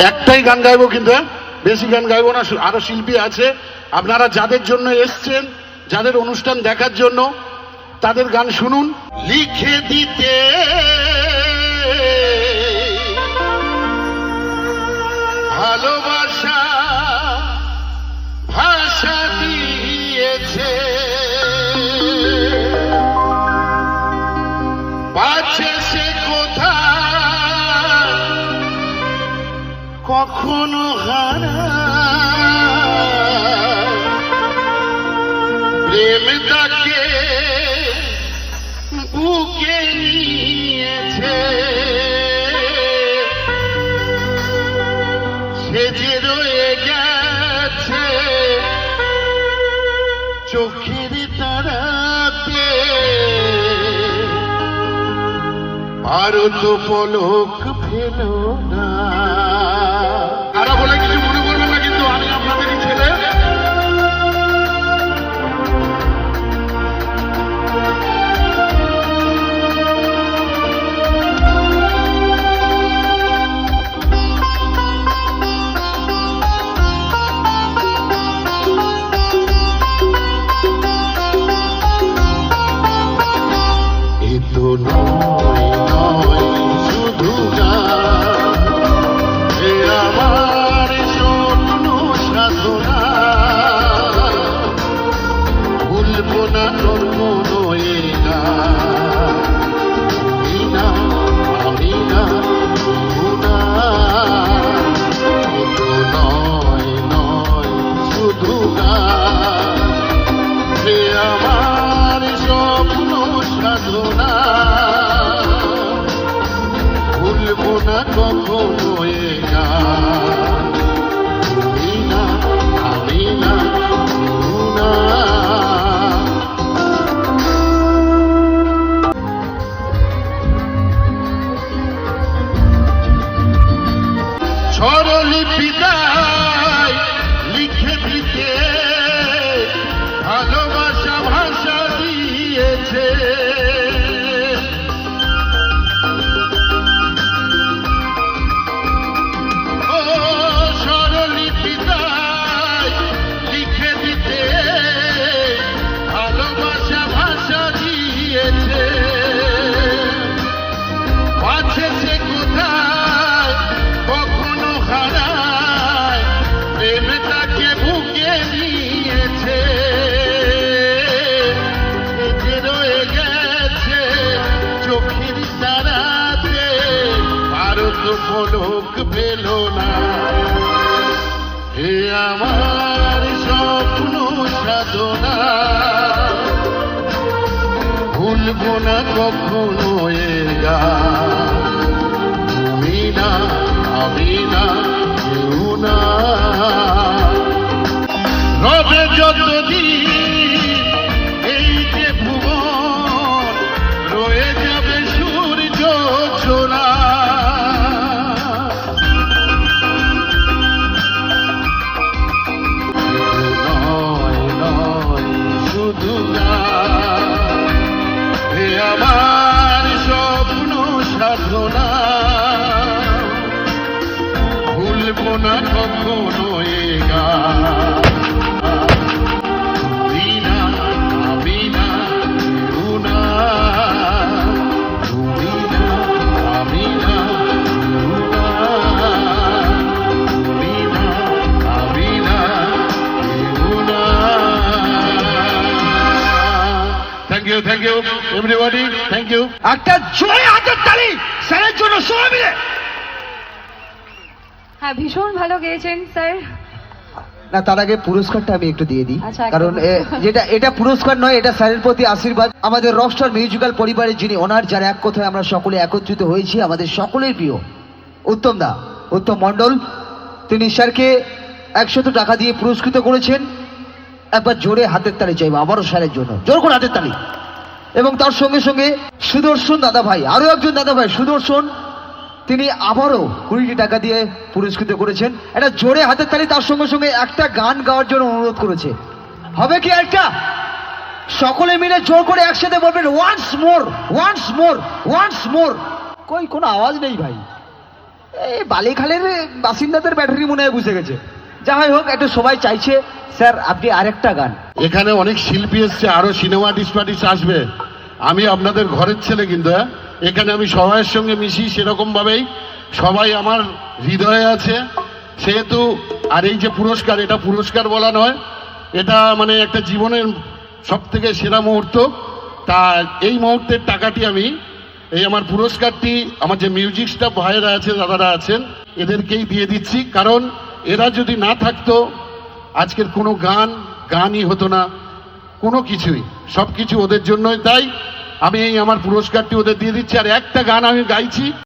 একটাই গান গাইবো কিন্তু হ্যাঁ? বেশি গান গাইবো না আরও শিল্পী আছে আপনারা যাদের জন্য এসছেন, যাদের অনুষ্ঠান দেখার জন্য, তাদের গান শুনুন লিখে দিতে কখনো হারা প্রেম তাকে বুকে নিয়েছে। সে যে রয়ে গেছে, চোখের তারাতে। আর তো পলক ফেল না। বলে কিছু ভুলবো না কখনো এ গান না আমি না না। নয় নয়, শুধু গান সে আমার স্বপ্ন সাধনা। ভুলবো না কখনো পলক পেল না হে আমার স্বপ্ন সাধনা ভুলব না কখনো এ গান। আমি না, কেউ না। Thank you thank you everybody thank you একটা জোরে হাতের তালি স্যারের জন্য সবাই মিলে। হ্যাঁ ভীষণ ভালো গেয়েছেন স্যার। না তার আগে পুরস্কারটা আমি একটু দিয়ে দিই। আচ্ছা, কারণ যেটা এটা পুরস্কার নয় এটা স্যারের প্রতি আশীর্বাদ। আমাদের রকস্টার মিউজিক্যাল পরিবারের যিনি ওনার যার এক কথায় আমরা সকলে একত্রিত হয়েছি আমাদের সকলের প্রিয়। উত্তম দা উত্তম মণ্ডল তিনি স্যারকে একশত টাকা দিয়ে পুরস্কৃত করেছেন। একবার জোরে হাতের তালি চাইব আবারও স্যারের জন্য। জোর করে হাতের তালি। এবং তার সঙ্গে সঙ্গে সুদর্শন দাদা ভাই আরও একজন দাদা ভাই সুদর্শন তিনি আবারও কুড়িটি টাকা দিয়ে পুরস্কৃত করেছেন। একটা জোরে হাতের তালি, তার সঙ্গে সঙ্গে একটা গান গাওয়ার জন্য অনুরোধ করেছে। হবে কি একটা? সকলে মিলে জোর করে একসাথে বলবেন once more once more once more কই, কোনো আওয়াজ নেই ভাই। এই বালিখালের বাসিন্দাদের ব্যাটারি মনে হয় বুঝে গেছে। যাই হোক একটু সবাই চাইছে। স্যার, আপনি আরেকটা গান। এখানে অনেক শিল্পী এসছে, আরও সিনেমা আর্টিস্ট আসবে। আমি আপনাদের ঘরের ছেলে কিন্তু হ্যাঁ? এখানে আমি সবাইয়ের সঙ্গে মিশি সেরকম ভাবেই। সবাই আমার হৃদয়ে আছে। সেহেতু আর এই যে পুরস্কার, এটা পুরস্কার বলা নয়। এটা মানে একটা জীবনের সব থেকে সেরা মুহূর্ত। তা এই মুহূর্তের টাকাটি আমি, এই আমার পুরস্কারটি, আমার যে মিউজিক স্টাফ ভাইয়েরা আছে দাদারা আছেন, এদেরকেই দিয়ে দিচ্ছি। কারণ এরা যদি না থাকতো, আজকের কোনো গান, গানই হতো না। কোনো কিছুই সব কিছু ওদের জন্যই। তাই আমি এই আমার পুরস্কারটি ওদের দিয়ে দিচ্ছি আর একটা গান আমি গাইছি।